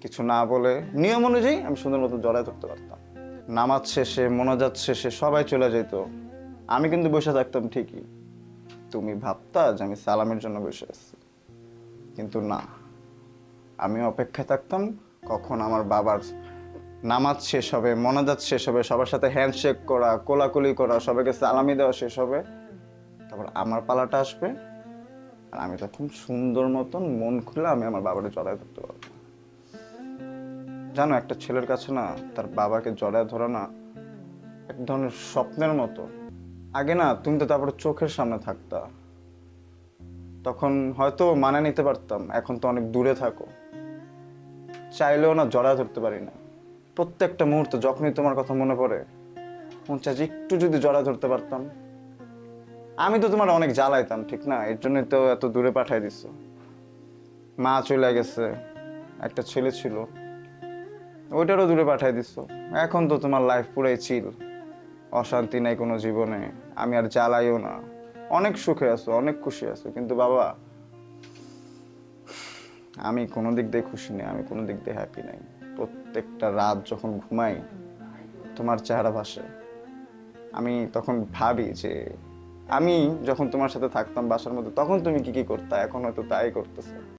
কিছু না বলে নিয়ম অনুযায়ী আমি সুন্দর মতো জড়ায় ধরতে পারতাম। নামাজ শেষে, মোনাজাত শেষে সবাই চলে যেত। আমি কিন্তু বসে থাকতাম ঠিকই। তুমি ভাবতা যে আমি সালামের জন্য বসে আছি। কিন্তু না আমি অপেক্ষায় থাকতাম, কখন আমার বাবার নামাজ শেষ হবে, মনাজাত শেষ হবে, সবার সাথে হ্যান্ডশেক করা, কোলাকুলি করা, সবাইকে সালামি দেওয়া শেষ হবে, তারপর আমার পালাটা আসবে। আর আমি তখন সুন্দর মতন মন খুলে আমি আমার বাবাকে জড়ায় ধরতে পারব জানো, একটা ছেলের কাছে না তার বাবাকে জড়ায় ধরা না এক ধরনের স্বপ্নের মতো। আগে না তুমি তো তারপরে চোখের সামনে থাকতা। তখন হয়তো মানে নিতে পারতাম, এখন তো অনেক দূরে থাকো। চাইলেও না জড়ায় ধরতে পারি না। প্রত্যেকটা মুহূর্তে যখনই তোমার কথা মনে পড়ে, মন চাই যে একটু যদি জড়ায় ধরতে পারতাম। আমি তো তোমার অনেক জ্বালাইতাম, ঠিক না? এর জন্যই তো এত দূরে পাঠাই দিছো। মা চলে গেছে, একটা ছেলে ছিল। ওইটারও দূরে পাঠাই দিছো। এখন তো তোমার লাইফ পুরাই চিল অশান্তি নাই কোনো জীবনে। আমি আর জ্বালাইও না। অনেক সুখে আছো, অনেক খুশি আছো, কিন্তু বাবা, আমি কোনো দিক দিয়ে খুশি নেই, আমি কোনো দিক দিয়ে হ্যাপি নাই। প্রত্যেকটা রাত যখন ঘুমাই, তোমার চেহারা ভাসে। আমি তখন ভাবি যে, আমি যখন তোমার সাথে থাকতাম বাসার মধ্যে, তখন তুমি কি কি করতে? এখন হয়তো তাই করতেছো।